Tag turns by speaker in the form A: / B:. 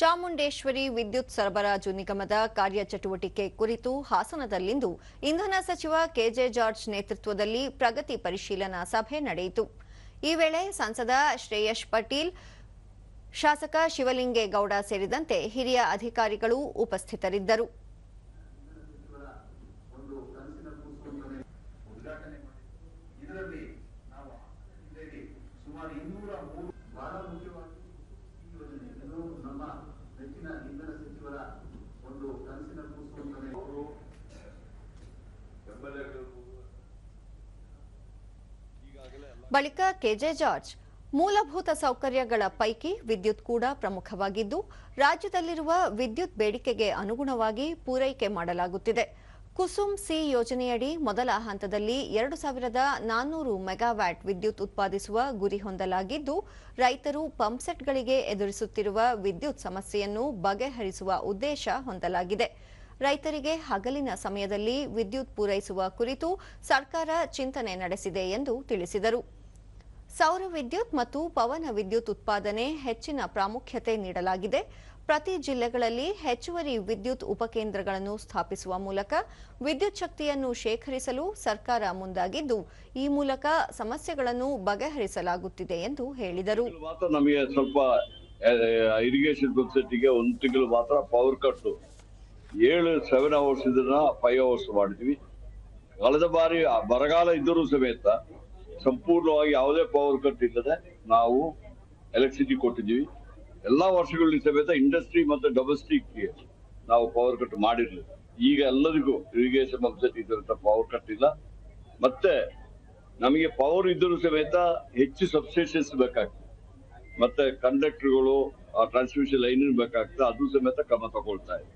A: ಚಾಮುಂಡೇಶ್ವರಿ ವಿದ್ಯುತ್ ಸರಬರಾಜು ನಿಗಮದ ಕಾರ್ಯಚಟುವಟಿಕೆ ಕುರಿತು ಹಾಸನದಲ್ಲಿಂದು ಇಂಧನ ಸಚಿವ ಕೆಜೆ ಜಾರ್ಜ್ ನೇತೃತ್ವದಲ್ಲಿ ಪ್ರಗತಿ ಪರಿಶೀಲನಾ ಸಭೆ ನಡೆಯಿತು. ಈ ವೇಳೆ ಸಂಸದ ಶ್ರೇಯಶ್ ಪಟೀಲ್, ಶಾಸಕ ಶಿವಲಿಂಗೇಗೌಡ ಸೇರಿದಂತೆ ಹಿರಿಯ ಅಧಿಕಾರಿಗಳು ಉಪಸ್ಥಿತರಿದ್ದರು.
B: ಒಂದು ನೆಚ್ಚಿನ ಇಂಧನ ಸಚಿವರ ಒಂದು ಕನಸಿನ ಅವರು
A: ಬಳಿಕ ಕೆಜೆ ಜಾರ್ಜ್ ಮೂಲಭೂತ ಸೌಕರ್ಯಗಳ ಪೈಕಿ ವಿದ್ಯುತ್ ಕೂಡ ಪ್ರಮುಖವಾಗಿದ್ದು, ರಾಜ್ಯದಲ್ಲಿರುವ ವಿದ್ಯುತ್ ಬೇಡಿಕೆಗೆ ಅನುಗುಣವಾಗಿ ಪೂರೈಕೆ ಮಾಡಲಾಗುತ್ತಿದೆ. ಕುಸುಮ್ ಸಿ ಯೋಜನೆಯಡಿ ಮೊದಲ ಹಂತದಲ್ಲಿ ಎರಡು ಸಾವಿರದ ನಾನ್ನೂರು ಮೆಗಾವ್ಯಾಟ್ ವಿದ್ಯುತ್ ಉತ್ಪಾದಿಸುವ ಗುರಿ ಹೊಂದಲಾಗಿದ್ದು, ರೈತರು ಪಂಪ್ಸೆಟ್ಗಳಿಗೆ ಎದುರಿಸುತ್ತಿರುವ ವಿದ್ಯುತ್ ಸಮಸ್ಯೆಯನ್ನು ಬಗೆಹರಿಸುವ ಉದ್ದೇಶ ಹೊಂದಲಾಗಿದೆ. ರೈತರಿಗೆ ಹಗಲಿನ ಸಮಯದಲ್ಲಿ ವಿದ್ಯುತ್ ಪೂರೈಸುವ ಕುರಿತು ಸರ್ಕಾರ ಚಿಂತನೆ ನಡೆಸಿದೆ ಎಂದು ತಿಳಿಸಿದರು. ಸೌರ ವಿದ್ಯುತ್ ಮತ್ತು ಪವನ ವಿದ್ಯುತ್ ಉತ್ಪಾದನೆ ಹೆಚ್ಚಿನ ಪ್ರಾಮುಖ್ಯತೆ ನೀಡಲಾಗಿದೆ. ಪ್ರತಿ ಜಿಲ್ಲೆಗಳಲ್ಲಿ ಹೆಚ್ಚುವರಿ ವಿದ್ಯುತ್ ಉಪಕೇಂದ್ರಗಳನ್ನು ಸ್ಥಾಪಿಸುವ ಮೂಲಕ ವಿದ್ಯುತ್ ಶಕ್ತಿಯನ್ನು ಶೇಖರಿಸಲು ಸರ್ಕಾರ ಮುಂದಾಗಿದ್ದು, ಈ ಮೂಲಕ ಸಮಸ್ಯೆಗಳನ್ನು ಬಗೆಹರಿಸಲಾಗುತ್ತಿದೆ ಎಂದು ಹೇಳಿದರು.
C: ನಮಗೆ ಸ್ವಲ್ಪ ಇರಿಗೇಷನ್ ಸೊಸೈಟಿಗೆ ಒಂದು ತಿಂಗಳು ಮಾತ್ರ ಪವರ್ ಕಟ್ ಏಳು ಸೆವೆನ್ ಅವರ್ಸ್ ಇದನ್ನ ಫೈವ್ ಅವರ್ಸ್ ಮಾಡಿದ್ವಿ. ಕಳೆದ ಬಾರಿ ಬರಗಾಲ ಇದ್ದರೂ ಸಮೇತ ಸಂಪೂರ್ಣವಾಗಿ ಯಾವುದೇ ಪವರ್ ಕಟ್ ಇಲ್ಲದೆ ನಾವು ಎಲೆಕ್ಟ್ರಿಸಿಟಿ ಕೊಟ್ಟಿದ್ದೀವಿ. ಎಲ್ಲಾ ವರ್ಷಗಳಲ್ಲಿ ಸಮೇತ ಇಂಡಸ್ಟ್ರಿ ಮತ್ತು ಡೊಮೆಸ್ಟಿಕ್ ನಾವು ಪವರ್ ಕಟ್ ಮಾಡಿರ್ಲಿಲ್ಲ. ಈಗ ಎಲ್ಲರಿಗೂ ಇರಿಗೇಷನ್ ಪಂಪ್ಸೆಟ್ ಇದ್ದಂತ ಪವರ್ ಕಟ್ ಇಲ್ಲ. ಮತ್ತೆ ನಮಗೆ ಪವರ್ ಇದ್ದರೂ ಸಮೇತ ಹೆಚ್ಚು ಸಬ್ಸ್ಟೇಷನ್ಸ್ ಬೇಕಾಗ್ತದೆ. ಮತ್ತೆ ಕಂಡಕ್ಟರ್ಗಳು ಟ್ರಾನ್ಸ್ಮಿಷನ್ ಲೈನ್ ಬೇಕಾಗ್ತದೆ. ಅದು ಸಮೇತ ಕ್ರಮ ತಗೊಳ್ತಾ ಇದೆ.